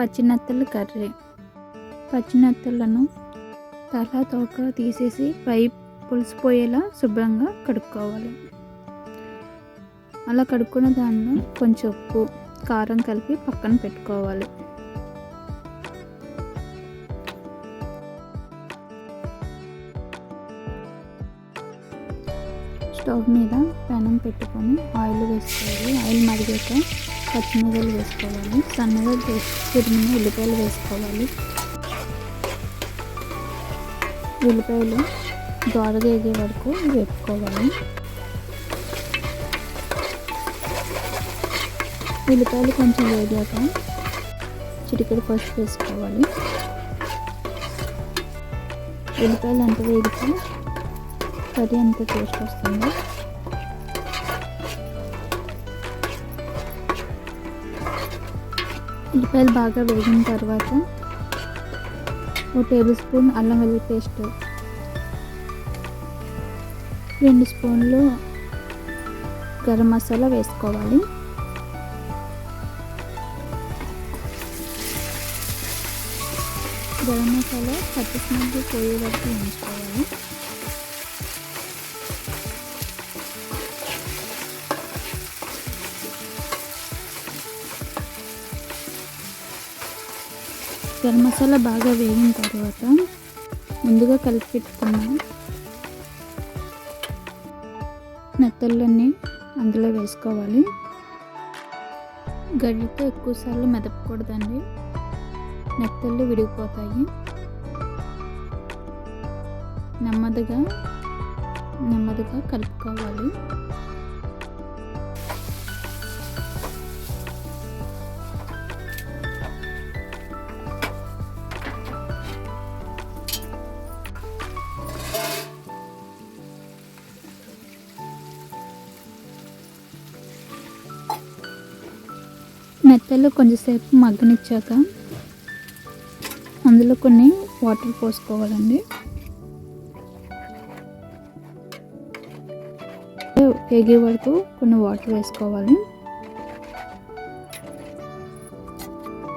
పచ్చినత్తలు curry. పచ్చినత్తలను తల తోక తీసేసి పై పులిసిపోయేలా శుభ్రంగా కడుక్కోవాలి. అలా కడుక్కున్న దానిలో కొంచెం ఉప్పు కారం కలిపి పక్కన పెట్టుకోవాలి. స్టవ్ మీద పెనం పెట్టుకొని ఆయిల్ వేసుకోవాలి. ఆయిల్ మరిగాక పచ్చిమిరపకాయలు వేసుకోవాలి. సన్నగా తురిమిన ఉల్లిపాయలు వేసుకోవాలి. ఉల్లిపాయలు దోరగా ఎగే వరకు వేపుకోవాలి. ఉల్లిపాయలు కొంచెం వేగాక చిటికెడు పసుపు వేసుకోవాలి. ఉల్లిపాయలు ఎంత వేగితే కర్రీ ఎంత టేస్ట్ వస్తుంది. ఉల్లిపాయలు బాగా వేగిన తర్వాత ఒక టేబుల్ స్పూన్ అల్లం వెల్లుల్లి పేస్ట్ రెండు స్పూన్లు గరం మసాలా వేసుకోవాలి. గరం మసాలా పచ్చి పోయే వరకు ఉంచుకోవాలి. గరం మసాలా బాగా వేగిన తర్వాత ముందుగా కలిపి పెట్టుకున్న నెత్తళ్ళన్నీ అందులో వేసుకోవాలి. గడ్డితో ఎక్కువసార్లు మెదపకూడదండి. నెత్తళ్ళు విడిగిపోతాయి. నెమ్మదిగా నెమ్మదిగా కలుపుకోవాలి. మెత్తలు కొంచెంసేపు మగ్గనిచ్చాక అందులో కొన్ని వాటర్ పోసుకోవాలండి. వేగే వరకు కొన్ని వాటర్ వేసుకోవాలి.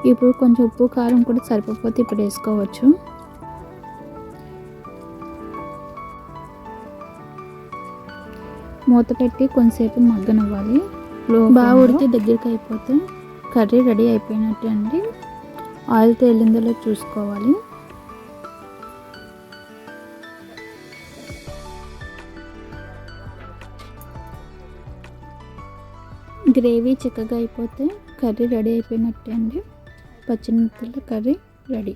ఇప్పుడు కొంచెం ఉప్పు కారం కూడా సరిపోతే ఇప్పుడు వేసుకోవచ్చు. మూత పెట్టి కొంతసేపు మగ్గనివ్వాలి. బాగా ఉడికి దగ్గరికి అయిపోతే కర్రీ రెడీ అయిపోయినట్టే అండి. ఆయిల్ తేలిందో చూసుకోవాలి. గ్రేవీ చిక్కగా అయిపోతే కర్రీ రెడీ అయిపోయినట్టే అండి. పచ్చిమిరపకాయల కర్రీ రెడీ.